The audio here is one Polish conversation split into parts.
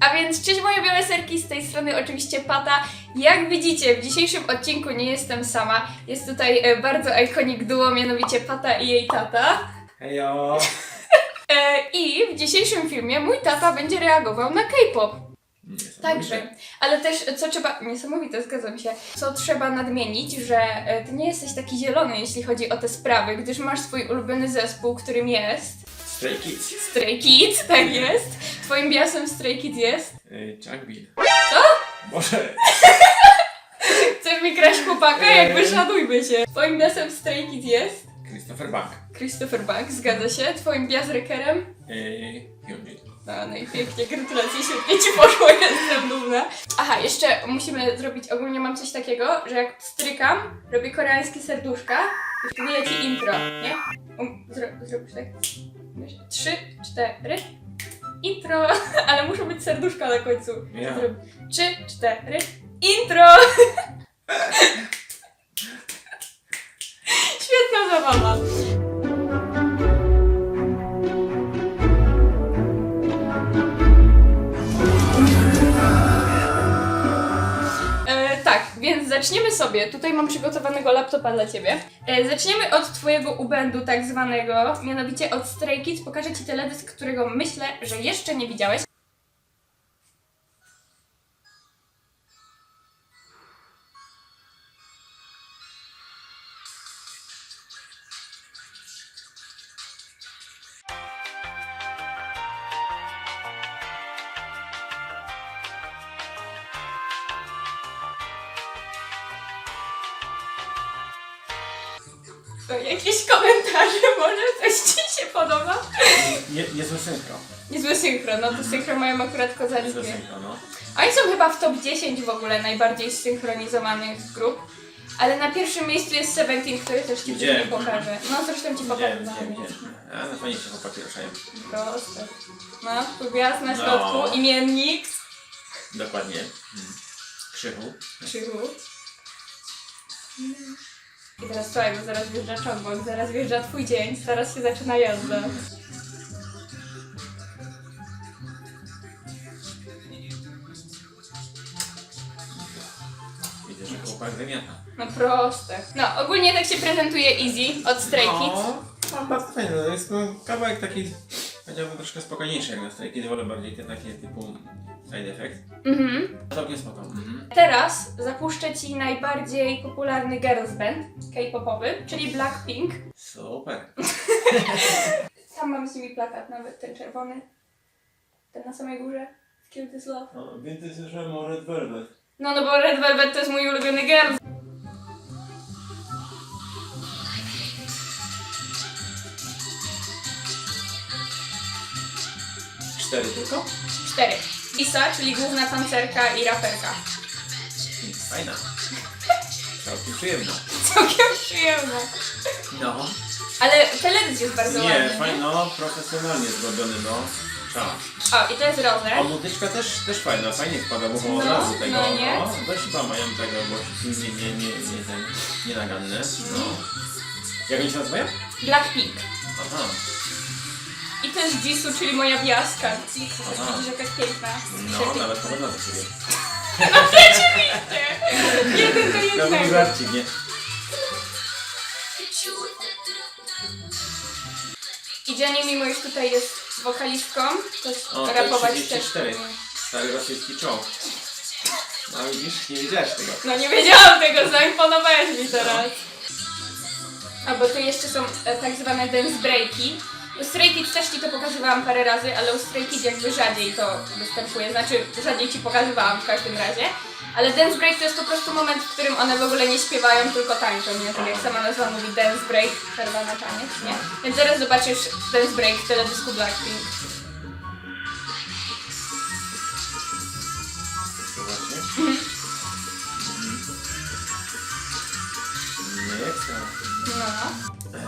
A więc cześć moje białe serki, z tej strony oczywiście Pata. Jak widzicie, w dzisiejszym odcinku nie jestem sama. Jest tutaj e, bardzo iconic duo, mianowicie Pata i jej tata. Hejo! E, I w dzisiejszym filmie mój tata będzie reagował na K-pop. Także, ale też co trzeba, niesamowite, zgadzam się, co trzeba nadmienić, że e, ty nie jesteś taki zielony, jeśli chodzi o te sprawy, gdyż masz swój ulubiony zespół, którym jest Stray Kids. Stray Kids, tak jest. Twoim biasem Stray Kids jest. Yy, Chuck Bill. Co? Boże! Chcesz mi kraść chłopaka? Eee. Jakby szanujmy się. Twoim biasem Stray Kids jest Christopher Bank. Christopher Banks, zgadza się. Twoim bias rekerem? Yy, Hyunjin. No, no i pięknie, gratulacje, świetnie ci poszło, jestem dumna. Aha, jeszcze musimy zrobić, ogólnie mam coś takiego, że jak strykam, robię koreańskie serduszka i wtedy ja ci intro, nie? Um, zro, zrobisz tak? Trzy, cztery, intro, ale muszą być serduszka na końcu. Ja. Zrób Trzy, cztery, intro! Świetna zabawa. Zaczniemy sobie. Tutaj mam przygotowanego laptopa dla ciebie. E, zaczniemy od twojego ubendu tak zwanego, mianowicie od Stray Kids. Pokażę ci teledysk, którego myślę, że jeszcze nie widziałeś. To jakieś komentarze, może coś ci się podoba? Nie, niezłe synchro. Niezły synchron, no to synchro mają akurat Niezłe kozackie. synchro, no. Oni są chyba w top 10 w ogóle najbardziej zsynchronizowanych grup. Ale na pierwszym miejscu jest Seventeen, który też ci Widziałem. później pokażę. No zresztą ci pokażę. Widziałem, widziałem, widziałem. A, no fajnie się chłopaki ruszają. Proste. No, tu gwiazd na No. środku, imiennik, Dokładnie. Mm. Krzychu. Krzychu. I teraz słuchaj, bo zaraz wjeżdża Chongbok, zaraz wjeżdża twój dzień, zaraz się zaczyna jazda. Widzę, że chłopak wymiata. No proste. No, ogólnie tak się prezentuje Easy od Stray Kids. No, no bardzo fajne. No, jest no, kawałek taki, powiedziałbym, troszkę spokojniejszy jak na Stray Kids. Wolę bardziej te takie typu side effect. Mhm. Całkiem spoko. Mhm. Teraz zapuszczę Ci najbardziej popularny girls band K-popowy, czyli Blackpink. Super. Tam mam z nimi plakat nawet, ten czerwony. Ten na samej górze. Kill this love. No, więcej słyszałem o Red Velvet. No, no bo Red Velvet to jest mój ulubiony girls. Cztery tylko? Cztery. Isa, czyli główna tancerka i raperka. Fajna. Całkiem przyjemna. Całkiem przyjemne. No. Ale teledysk jest bardzo Nie, ładny. fajnie, no, profesjonalnie zrobiony, no. Tak. O, i to jest A Rozer. muzyczka też, też fajna, fajnie wpada w ucho od No, razu tego. no nie? No, dość chyba mają tego, bo nie, nie, nie, nie, ten, nie naganne. No. Jak oni się nazywają? Blackpink. Aha. I to jest Jisoo, czyli moja. Aha. Widzisz, jaka jest piękna. No, Przepiękna. nawet podobna do siebie. Jeden do To był jednego. żarcik, nie? I Jenny, mimo iż tutaj jest wokalistką, to O, to rapować też 34. umie. Stary rosyjski czołg. No widzisz, nie wiedziałeś tego. No nie wiedziałam tego, zaimponowałeś mi teraz. A bo tu jeszcze są e, tak zwane dance breaki. U Stray Kids też Ci to pokazywałam parę razy, ale u Stray Kids jakby rzadziej to występuje, znaczy rzadziej Ci pokazywałam w każdym razie. Ale dance break to jest po prostu moment, w którym one w ogóle nie śpiewają, tylko tańczą, nie? Tak jak sama nazwa mówi dance break, przerwa na taniec, nie? Więc zaraz zobaczysz dance break w teledysku Blackpink.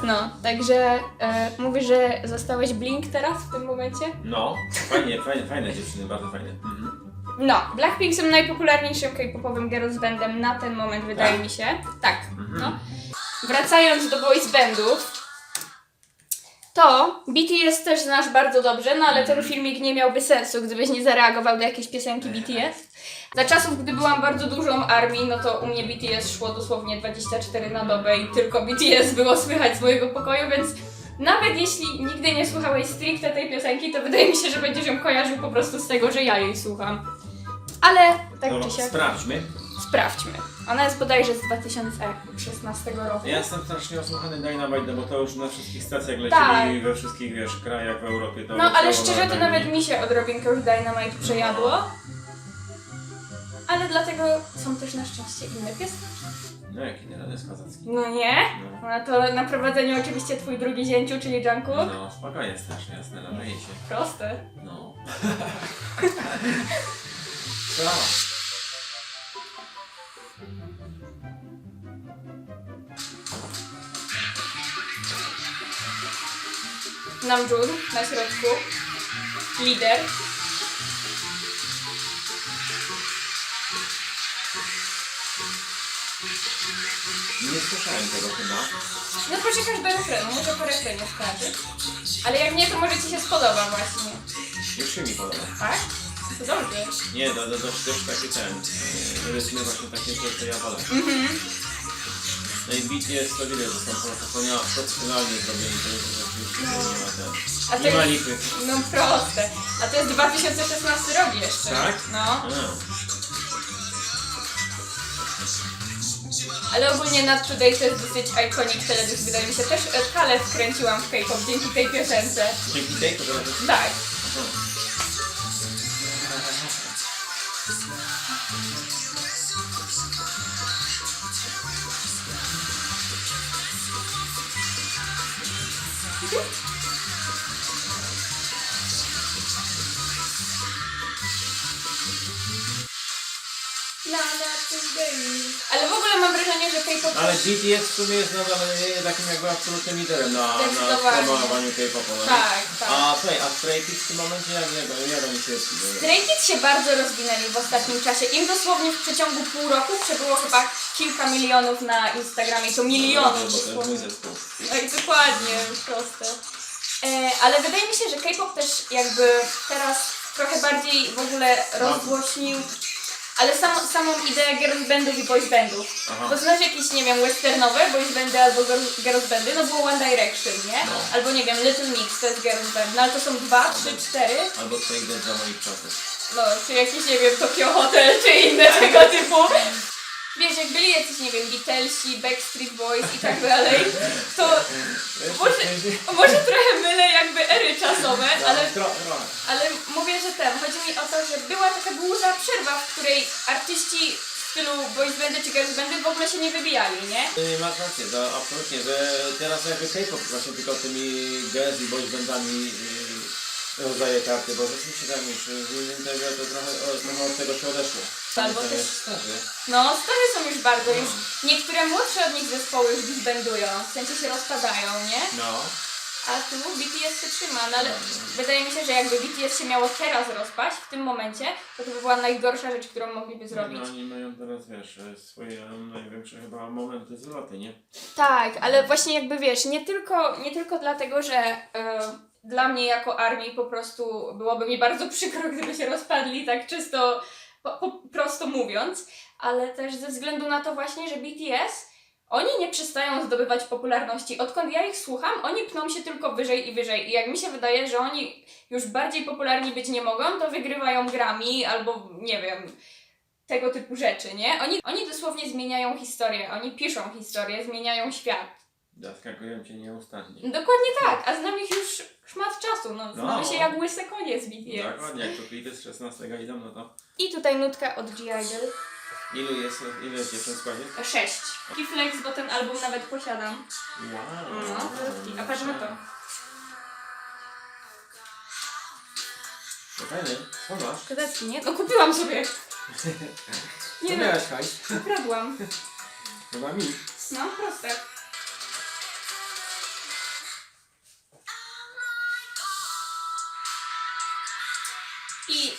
No, także e, mówisz, że zostałeś Blink teraz w tym momencie? No, fajnie, fajne, fajne dziewczyny, bardzo fajne. Mhm. No, Blackpink są najpopularniejszym K-popowym girls bandem na ten moment, wydaje Tak? mi się. Tak, Mhm. no. Wracając do boys bandów, to BTS też znasz bardzo dobrze, no ale Mhm. ten filmik nie miałby sensu, gdybyś nie zareagował do jakiejś piosenki BTS. Za czasów, gdy byłam bardzo dużą armii, no to u mnie BTS szło dosłownie 24 na dobę i tylko BTS było słychać z mojego pokoju, więc nawet jeśli nigdy nie słuchałeś stricte tej piosenki, to wydaje mi się, że będziesz ją kojarzył po prostu z tego, że ja jej słucham. Ale tak Dobra, czy siak, sprawdźmy. sprawdźmy. Ona jest bodajże z 2016 roku. Ja jestem strasznie osłuchany Dynamite, no bo to już na wszystkich stacjach leci Tak. i we wszystkich, wiesz, krajach w Europie to No ale szczerze to na nawet mi się odrobinkę już Dynamite przejadło. Ale dlatego są też na szczęście inne piosenki. No jaki nie jest kozacki. No nie? No. No to na prowadzeniu oczywiście twój drugi zięciu, czyli Jungkook. No, spokojnie, strasznie jasne, naleje się. Proste. No. Brawa. Namjoon na środku. Lider. Nie słyszałem tego chyba. No poczekasz do refrenu, może po refrenie skończyć. Ale jak nie, to może ci się spodoba właśnie. Już się mi podoba. Tak? To dobrze. Nie, to, to, to też taki ten. Rytmy właśnie takie, co, co ja wolę. Mhm. No i beat jest to widać, że są profesjonalnie, profesjonalnie zrobieni, to jest nie ma ten. A to Nie ma jest- lipy. No proste. A to jest 2016 rok jeszcze. Tak? No. A. Ale ogólnie Not Today to jest dosyć iconic teledysk, wydaje mi się. Też e, Kale wkręciłam w K-pop dzięki tej piosence. Dzięki tej jest... Tak. Ale w ogóle mam wrażenie, że K-pop Ale BTS w sumie jest nadal e, takim jakby absolutnym liderem na, na Zdecydowanie. promowaniu K-popu. no nie? Tak, tak. A słuchaj, a Stray Kids w tym momencie jak, jak, jak oni się... Stray Kids się bardzo rozwinęli w ostatnim czasie. Im dosłownie w przeciągu pół roku przebyło chyba kilka milionów na Instagramie. I to milionów Bo to jest dosłownie. mój zespół. No i dokładnie, proste. E, ale wydaje mi się, że K-pop też jakby teraz trochę bardziej w ogóle rozgłośnił, ale sam, samą ideę girls bandów i boys bandów. Aha. Bo znasz jakieś, nie wiem, westernowe boys bandy albo girl- girls bandy, no było One Direction, nie? No. Albo nie wiem, Little Mix to jest girls band, no ale to są dwa, trzy, cztery. Albo Stray Kids za moich czasów. No, czy jakiś, nie wiem, Tokyo Hotel, czy inne tego typu. Wiesz, jak byli jacyś, nie wiem, Beatlesi, Backstreet Boys i tak dalej, to może, może trochę mylę jakby ery czasowe, ale, Tro, trochę. ale mówię, że ten, chodzi mi o to, że była taka długa przerwa, w której artyści w stylu boys bandy czy girls bandy w ogóle się nie wybijali, nie? Yy, Masz rację, to absolutnie, że teraz jakby K-pop właśnie tylko tymi girls i boys bandami yy, rozdaje karty, bo rzeczywiście tam już w tego to trochę, o, trochę od tego się odeszło. Albo też- starzy. No, stare są już bardzo, już niektóre młodsze od nich zespoły już disbandują, w sensie się rozpadają, nie? No. A tu BTS się trzyma, no ale wydaje mi się, że jakby BTS się miało teraz rozpaść, w tym momencie, to to by była najgorsza rzecz, którą mogliby zrobić. No oni mają teraz, wiesz, swoje największe chyba momenty zloty, nie? Tak, ale właśnie jakby wiesz, nie tylko, nie tylko dlatego, że e, dla mnie jako armii po prostu byłoby mi bardzo przykro, gdyby się rozpadli, tak czysto, po, po mówiąc, ale też ze względu na to właśnie, że BTS oni nie przestają zdobywać popularności. Odkąd ja ich słucham, oni pną się tylko wyżej i wyżej. I jak mi się wydaje, że oni już bardziej popularni być nie mogą, to wygrywają grami albo nie wiem, tego typu rzeczy, nie? Oni, oni dosłownie zmieniają historię, oni piszą historię, zmieniają świat. Zaskakują cię nieustannie. Dokładnie tak, a znam ich już szmat czasu, no. Znamy No. się jak łyse konie z BTS. Dokładnie, jak to klipy z 16 idą, no to I tutaj nutka od G Idol. ilu jest, ile jest jeszcze w składzie? Sześć. Taki flex, bo ten album nawet posiadam. Wow. No, krótki. A patrz na to. To fajny, co masz? Kozacki, nie? No kupiłam sobie. Co Nie no, miałeś hajs? ukradłam. Chyba mi. No, proste.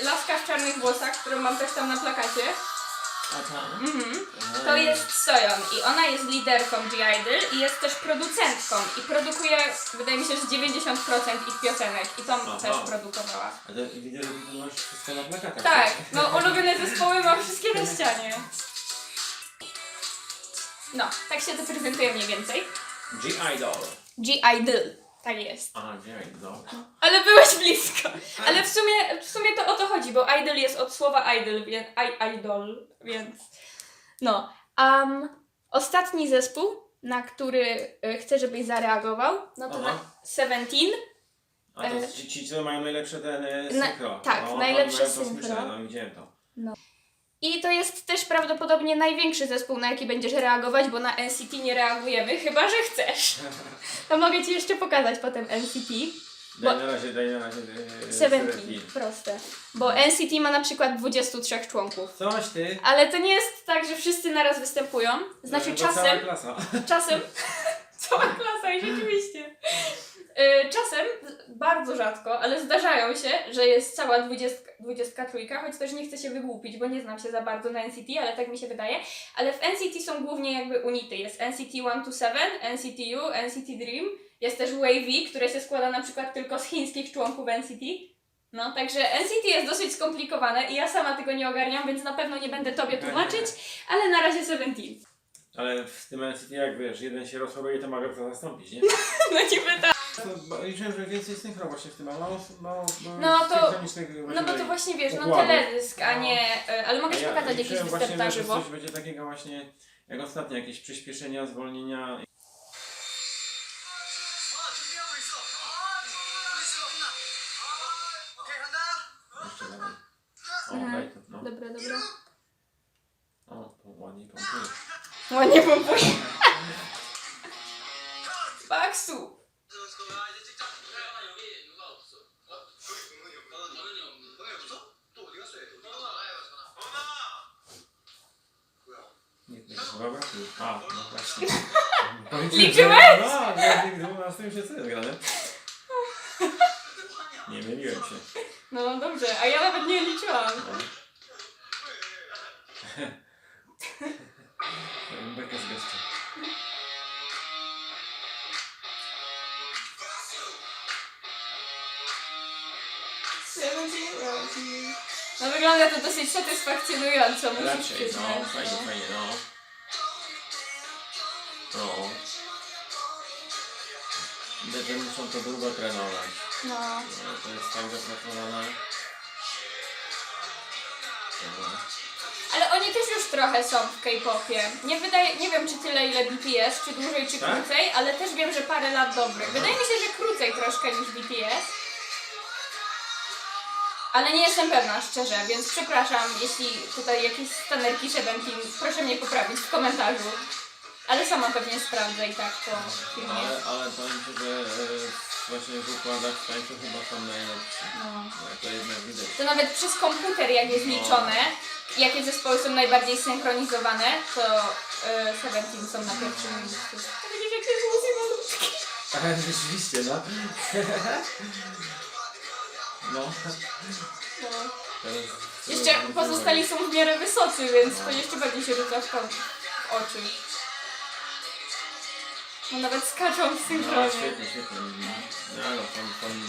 I laska w czarnych włosach, którą mam też tam na plakacie. A ta? Mhm. To jest Soyeon i ona jest liderką G-Idol i jest też producentką i produkuje, wydaje mi się, że 90% ich piosenek i tą Aha. też produkowała. A to widzę, że ty masz wszystko na plakatach. Tak, no ulubione zespoły mam wszystkie na ścianie. No, tak się to prezentuje mniej więcej. G-Idol. G-Idol, tak jest. A, G-Idol. Ale byłeś blisko. Ale w sumie, w sumie to o to chodzi, bo idol jest od słowa idol, więc I, idol, więc no. Um, ostatni zespół, na który y, chcę, żebyś zareagował, no to Aha. na Seventeen. A to E, ci, ci, co mają najlepsze ten e, Na- synchro. tak, no, najlepsze synchro. No, widziałem to. I to jest też prawdopodobnie największy zespół, na jaki będziesz reagować, bo na NCT nie reagujemy, chyba że chcesz. To mogę Ci jeszcze pokazać potem NCT. Daj Bo- na razie, daj na razie. E, Seventeen, proste. Bo NCT ma na przykład 23 członków. Coś ty. Ale to nie jest tak, że wszyscy naraz występują. Znaczy czasem, klasa. czasem, cała klasa i rzeczywiście. Y, Czasem, bardzo rzadko, ale zdarzają się, że jest cała 20, 23, choć też nie chcę się wygłupić, bo nie znam się za bardzo na NCT, ale tak mi się wydaje. Ale w NCT są głównie jakby unity. Jest NCT 127, NCT U, NCT Dream. Jest też Wavy, które się składa na przykład tylko z chińskich członków NCT. No, także NCT jest dosyć skomplikowane i ja sama tego nie ogarniam, więc na pewno nie będę tobie tłumaczyć, ale na razie Seventeen. Ale w tym NCT jak wiesz, jeden się rozchoruje, to mogę to zastąpić, nie? No niby tak. To, bo liczyłem, że więcej synchro właśnie w tym, a mało, mało, mało No to- synchronicznych No bo właśnie to właśnie wiesz, no układów. teledysk, a No. nie... y, Ale mogę A ci ja pokazać jakiś liczyłem występ właśnie, na że żywo. coś będzie takiego właśnie, jak ostatnio, jakieś przyspieszenia, zwolnienia. 준비하고 있어. 우리 지금 끝나. 오케이 간다. Jeszcze dalej. O, Mhm. daj to, no. Dobra, dobra. O, to ładnie pompuje. No nie pompuj. 박수. A, no Liczyłeś? No, nigdy u nas nie się co jest grane. Nie myliłem się. No dobrze, a ja nawet nie liczyłam. wygląda to dosyć satysfakcjonująco, muszę Raczej, przyznać. no, fajnie, no. fajnie, no. No. Że muszą to długo trenować. No. No, to jest tak zapracowane. No. Ale oni też już trochę są w K-popie. Nie wydaje, nie wiem czy tyle ile BTS, czy dłużej, czy Tak? krócej, ale też wiem, że parę lat dobrych. Wydaje mi się, że krócej troszkę niż BTS. Ale nie jestem pewna, szczerze, więc przepraszam, jeśli tutaj jakieś stanerki Seventeen, proszę mnie poprawić w komentarzu. Ale sama pewnie sprawdzę i tak po filmie. Ale, ale powiem Ci, że e, właśnie w układach w tańcu chyba są najlepsze. No. No, to jednak widać. To nawet przez komputer jak jest No. liczone, jakie zespoły są najbardziej synchronizowane, to y, Seventeen są na pierwszym miejscu. To widzisz, jak to jest głosy malutki. Ale rzeczywiście, no. No. No. Jest, Jeszcze pozostali są w miarę wysocy, więc to jeszcze bardziej się rzuca w oczy. No nawet skaczą w No, synchronie. świetnie, świetnie. No, no,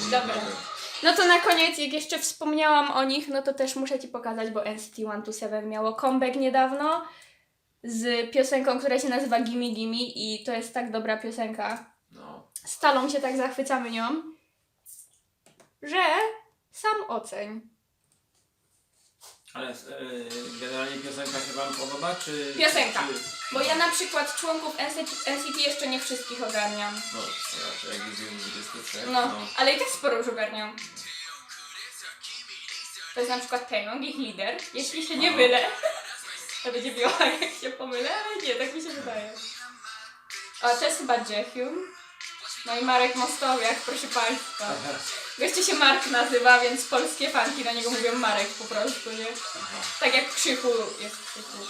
są Dobra. No to na koniec, jak jeszcze wspomniałam o nich, no to też muszę Ci pokazać, bo NCT 127 miało comeback niedawno z piosenką, która się nazywa Gimme Gimme i to jest tak dobra piosenka. No. Stalą się tak zachwycamy nią, że sam oceń. Ale e, generalnie piosenka się Wam podoba, czy... Piosenka. Czy, Bo ja na przykład członków NCT, NCT jeszcze nie wszystkich ogarniam. No, to jak jest 23. No, ale i tak sporo już ogarniam. To jest na przykład Taeyong, ich lider. Jeśli się nie Aha. mylę, to będzie biała jak się pomylę, ale nie, tak mi się wydaje. A to jest chyba Jaehyun. No i Marek Mostowiak, proszę Państwa. Goście się Mark nazywa, więc polskie fanki na niego mówią Marek po prostu, nie? Tak jak Krzychu jest Krzychu.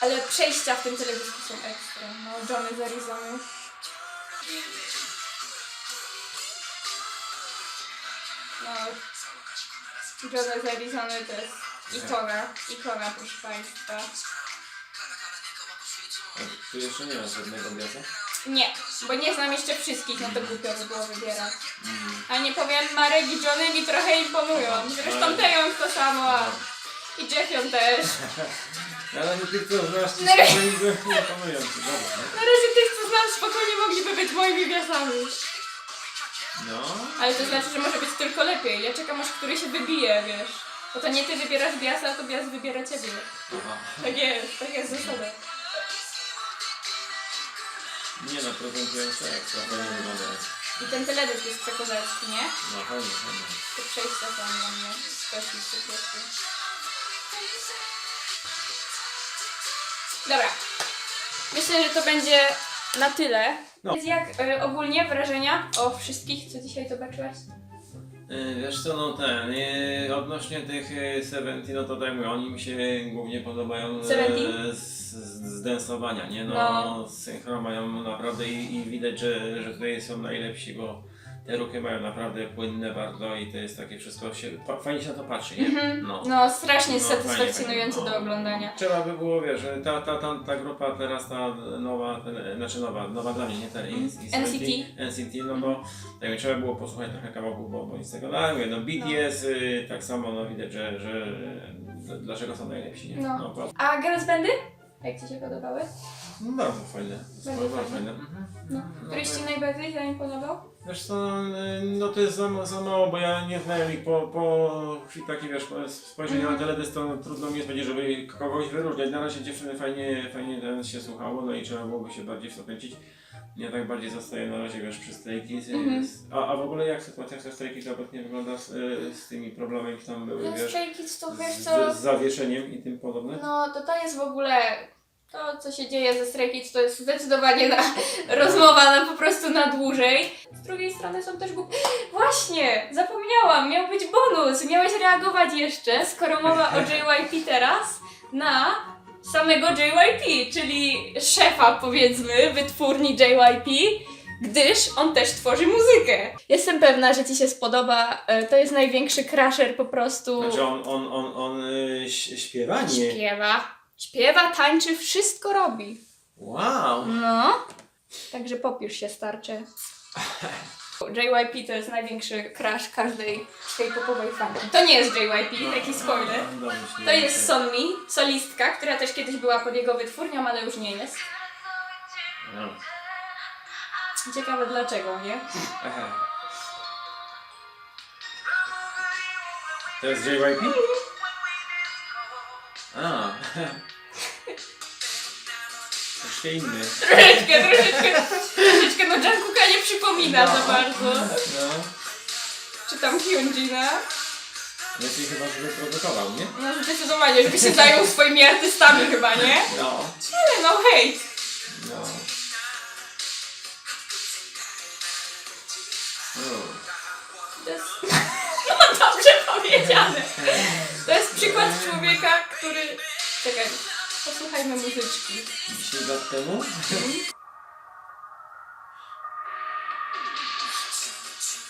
Ale przejścia w tym teledysku są ekstra. No, Johnny z Arizony. No, Johnny z Arizony to jest ikona, ikona proszę Państwa. Tu jeszcze nie ma żadnego biasa? Nie, bo nie znam jeszcze wszystkich, no to głupio by było wybierać. A nie powiem, Marek i Johnny mi trochę imponują. Zresztą Tejon to samo, a i Jeffion też. Ja na tych, co znasz, nie imponują ci, dobra. Na razie tych, co znam, spokojnie mogliby być moimi biasami. No. Ale to znaczy, że może być tylko lepiej. Ja czekam, aż który się wybije, wiesz. Bo to nie ty wybierasz biasa, to bias wybiera ciebie. Aha. Tak jest, tak jest zasada. Nie no, prezentujące jak trochę nie wygląda. I ten teledysk jest przekozacki, nie? No fajnie, fajnie. Te przejścia są dla mnie mi po prostu. Dobra. Myślę, że to będzie na tyle. No. Jest jak y, ogólnie wrażenia o wszystkich, co dzisiaj zobaczyłaś? Yy, Wiesz co, no ten, yy, odnośnie tych yy, Seventeen, no to tak mówię, oni mi się głównie podobają Seventeen? z, z, nie? No, No. synchro mają naprawdę i, i widać, że, że tutaj są najlepsi, bo te ruchy mają naprawdę płynne bardzo i to jest takie wszystko, się, fa- fajnie się na to patrzy, nie? Mhm. No. No, strasznie No, satysfakcjonujące fajnie, do oglądania. Trzeba by było, wiesz, ta, ta, ta, ta grupa teraz, ta nowa, ten, znaczy nowa, nowa dla mnie, nie ten Mm. NCT. NCT, no bo tak, trzeba było posłuchać trochę kawałków, bo, bo nic z tego, no, mówię, no BTS y, tak samo, no widać, że, że dlaczego są najlepsi, nie? No. bo, A girls bandy? Jak Ci się podobały? No bardzo fajne, Bardzo bardzo, fajne. Mhm. No. Któryś to- Ci najbardziej zaimponował? Wiesz co, y, no to jest za, ma- za mało, bo ja nie znałem ich po, po chwili takiej, wiesz, po- spojrzenia Mhm. na teledysk, to trudno mi jest będzie, żeby kogoś wyróżniać. Na razie dziewczyny fajnie, fajnie ten się słuchało, no i trzeba byłoby się bardziej w to kręcić. Ja tak bardziej zostaję na razie, wiesz, przy Stray Kids. Mhm. A, a w ogóle jak sytuacja ze Stray Kids obecnie wygląda z, y, z tymi problemami, które tam były, No wiesz, Kids to wiesz z, co... z zawieszeniem i tym podobne? No to to jest w ogóle... To, co się dzieje ze Stray to jest zdecydowanie na rozmowa na po prostu na dłużej. Z drugiej strony są też głup... Właśnie! Zapomniałam! Miał być bonus! Miałeś reagować jeszcze, skoro mowa o JYP teraz, na samego JYP, czyli szefa, powiedzmy, wytwórni JYP, gdyż on też tworzy muzykę. Jestem pewna, że Ci się spodoba. E, To jest największy crasher po prostu. Znaczy on, on, on, on y, ś- śpiewanie. Śpiewa. Śpiewa, tańczy, wszystko robi. Wow! No. Także popisz się, starcze. JYP to jest największy crush każdej K-popowej fanki. To nie jest JYP, taki spoiler. No, domyśliłem To jest. Sonmi, solistka, która też kiedyś była pod jego wytwórnią, ale już nie jest. No. Ciekawe dlaczego, nie? To jest JYP? A. Troszkę inny. Troszeczkę, troszeczkę, troszeczkę, no Jungkooka nie przypomina za bardzo. No. Czy tam Hyunjina? Lepiej chyba, żeby produkował, nie? No zdecydowanie, żeby się zajął swoimi artystami chyba, nie? No. Ale no hejt. No. O. To jest... No dobrze powiedziane. To jest przykład człowieka, który... Czekaj, posłuchajmy muzyczki. 10 lat temu?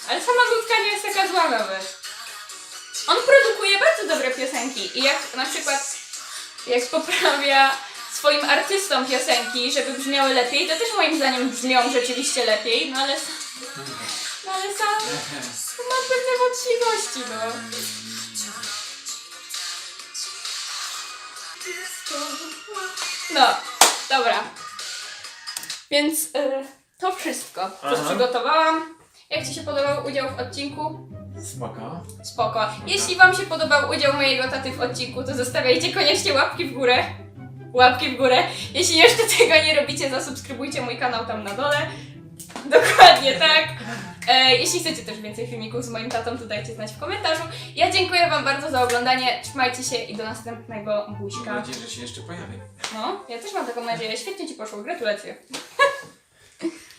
Ale sama nutka nie jest taka zła nawet. On produkuje bardzo dobre piosenki i jak na przykład jak poprawia swoim artystom piosenki, żeby brzmiały lepiej, to też moim zdaniem brzmią rzeczywiście lepiej, no ale sam, no ale sam ma pewne wątpliwości, no. No, dobra. Więc y, to wszystko, co Aha. przygotowałam. Jak Ci się podobał udział w odcinku? Smaka. Spoko. Jeśli Wam się podobał udział mojego taty w odcinku, to zostawiajcie koniecznie łapki w górę. Łapki w górę. Jeśli jeszcze tego nie robicie, zasubskrybujcie mój kanał tam na dole. Dokładnie tak. E, jeśli chcecie też więcej filmików z moim tatą, to dajcie znać w komentarzu. Ja dziękuję Wam bardzo za oglądanie. Trzymajcie się i do następnego Mam buźka. nadzieję, że się jeszcze pojawi. No, ja też mam taką nadzieję. Świetnie Ci poszło. Gratulacje.